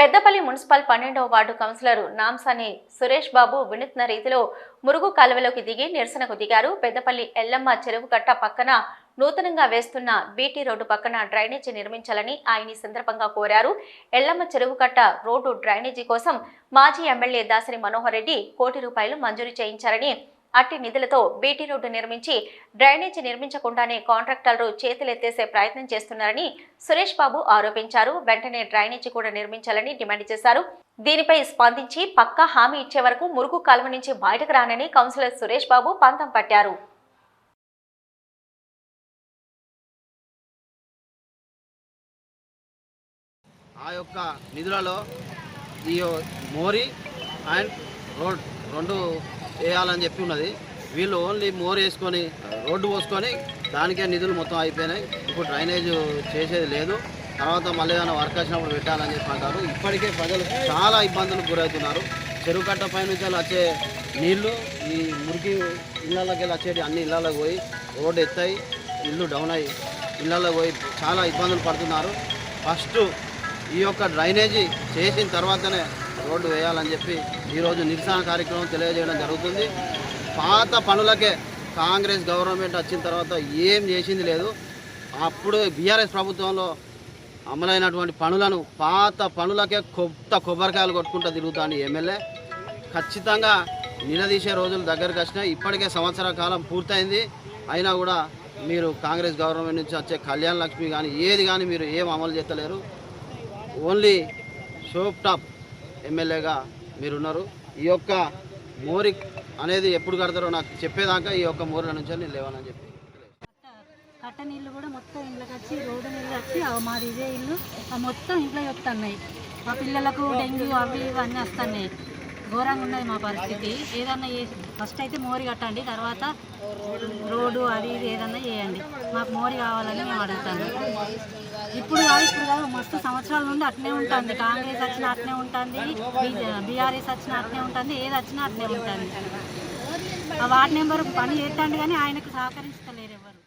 Peddapalli municipal పన్నెండవ ward councillor Namsani Suresh Babu వినూత్న రీతిలో మురుగు కాలువలోకి దిగి నిరసనకు దిగారు. పెద్దపల్లి ఎల్లమ్మ చెరువు కట్ట పక్కన నూతనంగా వేస్తున్న బీటీ రోడ్డు పక్కన డ్రైనేజీ నిర్మించాలని ఆయన సందర్భంగా కోరారు. ఎల్లమ్మ చెరువు కట్ట రోడ్డు డ్రైనేజీ కోసం మాజీ ఎమ్మెల్యే దాసరి మనోహర్ రెడ్డి కోటి రూపాయలు మంజూరు చేయించారని అట్టి నిధులతో బీటీ రోడ్డు నిర్మించి డ్రైనేజీ నిర్మించకుండానే కాంట్రాక్టర్లు చేతులెత్తేసే ప్రయత్నం చేస్తున్నారని సురేష్ బాబు ఆరోపించారు. వెంటనే డ్రైనేజీ కూడా నిర్మించాలని డిమాండ్ చేశారు. దీనిపై స్పందించి పక్కా హామీ ఇచ్చే వరకు మురుగు కాలువ నుంచి బయటకు రానని కౌన్సిలర్ సురేష్ బాబు పంతం పట్టారు. ఆ యొక్క నిధులలో ఈ మోరీ అండ్ రోడ్ రెండు వేయాలని చెప్పి ఉన్నది. వీళ్ళు ఓన్లీ మోర్ వేసుకొని రోడ్డు పోసుకొని దానికే నిధులు మొత్తం అయిపోయినాయి. ఇప్పుడు డ్రైనేజ్ చేసేది లేదు. తర్వాత మళ్ళీ ఏదైనా వర్క్ వచ్చినప్పుడు పెట్టాలని చెప్పి అంటారు. ఇప్పటికే ప్రజలు చాలా ఇబ్బందులకు గురవుతున్నారు. చెరువు కట్ట పైనుంచి వచ్చే నీళ్ళు ఈ మురికి ఇళ్ళకి వెళ్ళి వచ్చేటి అన్ని ఇళ్ళకి పోయి రోడ్డు ఎత్తాయి ఇల్లు డౌన్ అయ్యి ఇళ్ళలో పోయి చాలా ఇబ్బందులు పడుతున్నారు. ఫస్ట్ ఈ యొక్క డ్రైనేజీ చేసిన తర్వాతనే రోడ్డు వేయాలని చెప్పి ఈరోజు నిరసన కార్యక్రమం తెలియజేయడం జరుగుతుంది. పాత పనులకే కాంగ్రెస్ గవర్నమెంట్ వచ్చిన తర్వాత ఏం చేసింది లేదు. అప్పుడు బీఆర్ఎస్ ప్రభుత్వంలో అమలైనటువంటి పనులను పాత పనులకే కొత్త కొబ్బరికాయలు కొట్టుకుంటూ తిరుగుతాను ఎమ్మెల్యే. ఖచ్చితంగా నిలదీసే రోజులు దగ్గరకు వచ్చినాయి. ఇప్పటికే సంవత్సర కాలం పూర్తయింది. అయినా కూడా మీరు కాంగ్రెస్ గవర్నమెంట్ నుంచి వచ్చే కళ్యాణ లక్ష్మి కానీ ఏది కానీ మీరు ఏం అమలు చేస్తలేరు. ఓన్లీ షోప్ టాప్ ఎమ్మెల్యేగా మీరున్నారు. ఈ యొక్క మోరి అనేది ఎప్పుడు కడతారో నాకు చెప్పేదాకా ఈ యొక్క మోరిల నుంచి నేను లేవనని చెప్పి. కట్ట నీళ్ళు కూడా మొత్తం ఇంట్లోకి వచ్చి రోడ్డు నీళ్ళు వచ్చి ఆ మాది ఇదే ఇల్లు. ఆ మొత్తం ఇంట్లో వస్తున్నాయి మా పిల్లలకు డెంగ్యూ అవి ఇవన్నీ వస్తున్నాయి. ఘోరంగా ఉన్నది మా పరిస్థితి. ఏదన్నా ఫస్ట్ అయితే మోరి కట్టండి తర్వాత రోడ్డు అది ఇది ఏదన్నా చేయండి. మాకు మోరి కావాలని మేము అడుగుతాను ఇప్పుడు కాదు ఇప్పుడు కాదు మస్తు సంవత్సరాల నుండి అట్నే ఉంటుంది. కాంగ్రెస్ వచ్చిన అట్నే ఉంటుంది బీఆర్ఎస్ వచ్చిన అట్నే ఉంటుంది ఏది వచ్చినా అట్నే ఉంటుంది. ఆ వార్డు నెంబర్ పని చేస్తాండి కానీ ఆయనకు సహకరిస్తలేరు ఎవరు.